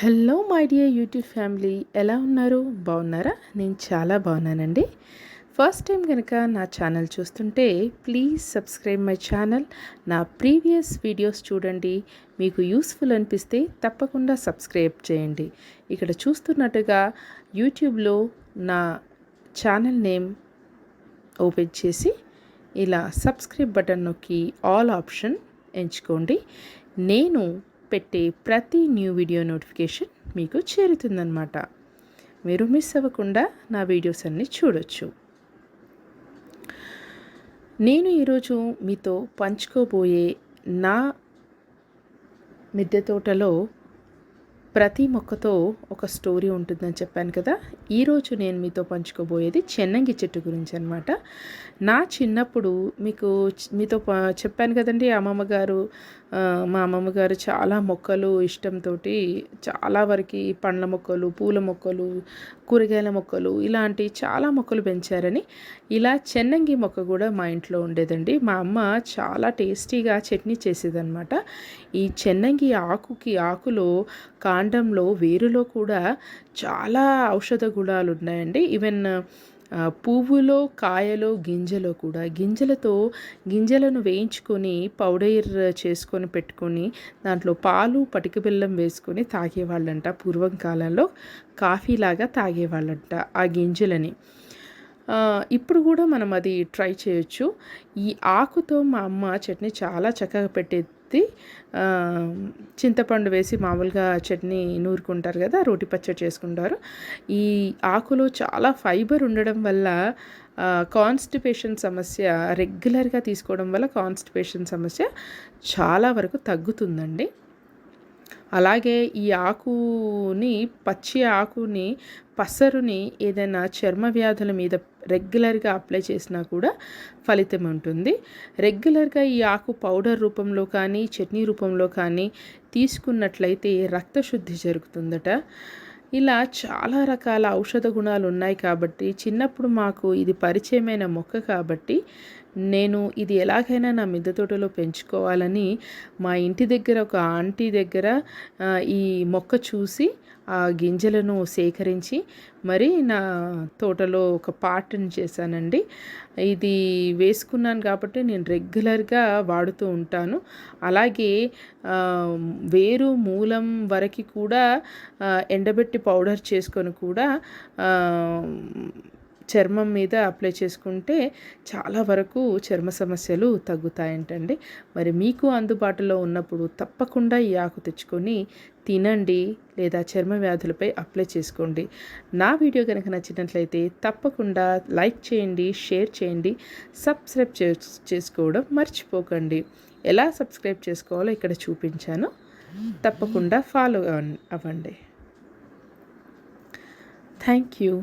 Hello my dear YouTube family ఎలా ఉన్నారు? బాగున్నారా? నేను చాలా బాగున్నానండి. ఫస్ట్ టైం కనుక నా ఛానల్ చూస్తుంటే ప్లీజ్ సబ్స్క్రైబ్ మై ఛానల్. నా ప్రీవియస్ వీడియోస్ చూడండి. మీకు యూస్ఫుల్ అనిపిస్తే తప్పకుండా సబ్స్క్రైబ్ చేయండి. ఇక్కడ చూస్తున్నట్టుగా యూట్యూబ్లో నా ఛానల్ నేమ్ ఓపెన్ చేసి ఇలా సబ్స్క్రైబ్ బటన్ నొక్కి ఆల్ ఆప్షన్ ఎంచుకోండి. నేను పెట్టే ప్రతి న్యూ వీడియో నోటిఫికేషన్ మీకు చేరుతుందన్నమాట. మీరు మిస్ అవ్వకుండా నా వీడియోస్ అన్నీ చూడొచ్చు. నేను ఈరోజు మీతో పంచుకోబోయే నా మిద్దె తోటలో ప్రతి మొక్కతో ఒక స్టోరీ ఉంటుందని చెప్పాను కదా. ఈరోజు నేను మీతో పంచుకోబోయేది చెన్నంగి చెట్టు గురించి అనమాట నా చిన్నప్పుడు మీకు మీతో చెప్పాను కదండి అమ్మమ్మ గారు మా అమ్మమ్మ గారు చాలా మొక్కలు ఇష్టంతో చాలా వరకు పండ్ల మొక్కలు పూల మొక్కలు కూరగాయల మొక్కలు ఇలాంటి చాలా మొక్కలు పెంచారని. ఇలా చెన్నంగి మొక్క కూడా మా ఇంట్లో ఉండేదండి. మా అమ్మ చాలా టేస్టీగా చట్నీ చేసేదనమాట ఈ చెన్నంగి ఆకుకి ఆకులో కాండంలో వేరులో కూడా చాలా ఔషధ గుణాలు ఉన్నాయండి. ఈవెన్ పువ్వులో కాయలో గింజలో కూడా గింజలతో గింజలను వేయించుకొని పౌడర్ చేసుకొని పెట్టుకొని దాంట్లో పాలు పటిక బెల్లం వేసుకొని తాగేవాళ్ళంట. పూర్వం కాలంలో కాఫీలాగా తాగేవాళ్ళంట ఆ గింజలని. ఇప్పుడు కూడా మనం అది ట్రై చేయొచ్చు. ఈ ఆకుతో మా అమ్మ చట్నీ చాలా చక్కగా పెట్టే పెట్టేది చింతపండు వేసి మామూలుగా చట్నీ నూరుకుంటారు కదా రోటి పచ్చడి చేసుకుంటారు. ఈ ఆకులో చాలా ఫైబర్ ఉండడం వల్ల కాన్స్టిపేషన్ సమస్య రెగ్యులర్గా తీసుకోవడం వల్ల కాన్స్టిపేషన్ సమస్య చాలా వరకు తగ్గుతుందండి. అలాగే ఈ ఆకుని పచ్చి ఆకుని పసరుని ఏదైనా చర్మ వ్యాధుల మీద రెగ్యులర్గా అప్లై చేసినా కూడా ఫలితం ఉంటుంది. రెగ్యులర్గా ఈ ఆకు పౌడర్ రూపంలో కానీ చట్నీ రూపంలో కానీ తీసుకున్నట్లయితే రక్తశుద్ధి జరుగుతుందట. ఇలా చాలా రకాల ఔషధ గుణాలు ఉన్నాయి కాబట్టి చిన్నప్పుడు మాకు ఇది పరిచయమైన మొక్క కాబట్టి నేను ఇది ఎలాగైనా నా మిద్దె తోటలో పెంచుకోవాలని మా ఇంటి దగ్గర ఒక ఆంటీ దగ్గర ఈ మొక్క చూసి ఆ గింజలను సేకరించి మరి నా తోటలో ఒక పార్ట్ని చేశానండి. ఇది వేసుకున్నాను కాబట్టి నేను రెగ్యులర్గా వాడుతూ ఉంటాను. అలాగే వేరు మూలం వరకు కూడా ఎండబెట్టి పౌడర్ చేసుకొని కూడా చర్మం మీద అప్లై చేసుకుంటే చాలా వరకు చర్మ సమస్యలు తగ్గుతాయంటండి. మరి మీకు అందుబాటులో ఉన్నప్పుడు తప్పకుండా ఈ ఆకు తెచ్చుకొని తినండి లేదా చర్మ వ్యాధులపై అప్లై చేసుకోండి. నా వీడియో కనుక నచ్చినట్లయితే తప్పకుండా లైక్ చేయండి షేర్ చేయండి సబ్స్క్రైబ్ చేసుకోవడం మర్చిపోకండి. ఎలా సబ్స్క్రైబ్ చేసుకోవాలో ఇక్కడ చూపించాను. తప్పకుండా ఫాలో అవ్వండి. Thank you.